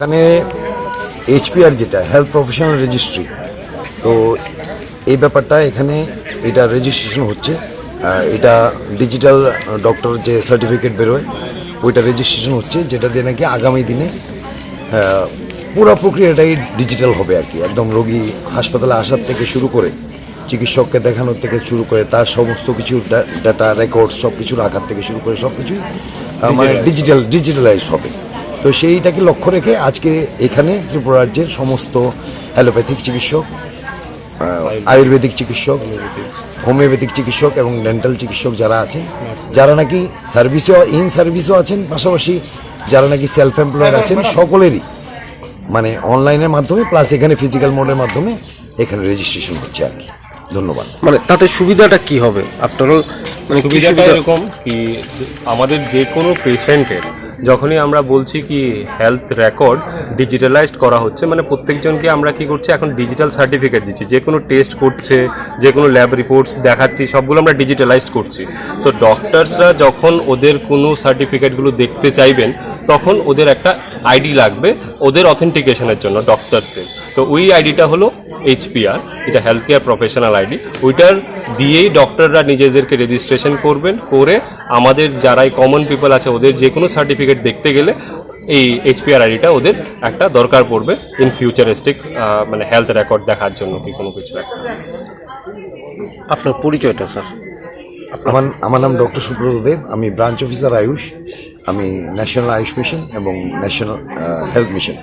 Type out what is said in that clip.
এখানে এইচপিআর যেটা health professional registry তো এই ব্যাপারটা এখানে এটা রেজিস্ট্রেশন হচ্ছে। এটা ডিজিটাল ডক্টর যে সার্টিফিকেট বেরোয় ওইটা রেজিস্ট্রেশন হচ্ছে যেটা দিয়ে নাকি আগামী দিনে পুরো প্রক্রিয়াটাই ডিজিটাল হবে আর কি। একদম রোগী হাসপাতালে আসার থেকে শুরু করে চিকিৎসককে দেখানোর থেকে শুরু করে তার সমস্ত কিছু ডাটা রেকর্ড সব কিছু রাখার থেকে শুরু করে সব কিছুই মানে ডিজিটাল ডিজিটালাইজ হবে। তো সেইটাকে লক্ষ্য রেখে আজকে এখানে ত্রিপুরা রাজ্যের সমস্ত অ্যালোপ্যাথিক চিকিৎসক আয়ুর্বেদিক চিকিৎসক হোমিওপ্যাথিক চিকিৎসক এবং ডেন্টাল চিকিৎসক যারা আছেন যারা নাকি সার্ভিসও ইন সার্ভিসও আছেন পাশাপাশি যারা নাকি সেলফ এমপ্লয়েড আছেন সকলেরই মানে অনলাইনের মাধ্যমে প্লাস এখানে ফিজিক্যাল মোডের মাধ্যমে এখানে রেজিস্ট্রেশন হচ্ছে আর কি। ধন্যবাদ। মানে তাতে সুবিধাটা কি হবে? আফটার অল মানে কি সুবিধাটা সুবিধা? এরকম কি আমাদের যে কোনো পেশেন্টের যখনই আমরা বলছি কি হেলথ রেকর্ড ডিজিটালাইজড করা হচ্ছে মানে প্রত্যেকজনকে আমরা কি করছি, এখন ডিজিটাল সার্টিফিকেট দিচ্ছি। যে কোনো টেস্ট করছে, যে কোনো ল্যাব রিপোর্টস দেখাচ্ছি, সবগুলো আমরা ডিজিটালাইজড করছি। তো ডক্টরসরা যখন ওদের কোনো সার্টিফিকেটগুলো দেখতে চাইবেন, তখন ওদের একটা আইডি লাগবে ওদের অথেন্টিকেশনের জন্য ডক্টরসের তো ওই আইডিটা হলো এইচপিআর এটা হেলথ কেয়ার প্রফেশনাল আইডি ওইটার দিয়েই ডক্টররা নিজেদেরকে রেজিস্ট্রেশন করবেন, করে আমাদের যারাই কমন পিপল আছে, ওদের যে কোনো সার্টিফিকেট দেখতে গেলে এই এইচপিআর আইডিটা ওদের একটা দরকার পড়বে ইন ফিউচারিস্টিক মানে হেলথ রেকর্ড দেখার জন্য কি কোনো কিছু একটা আপনার পরিচয়টা স্যার। আমার আমার নাম ডক্টর সুব্রত দেব আমি ব্রাঞ্চ অফিসার আয়ুষ আমি ন্যাশনাল আয়ুষ মিশন এবং ন্যাশনাল হেলথ মিশন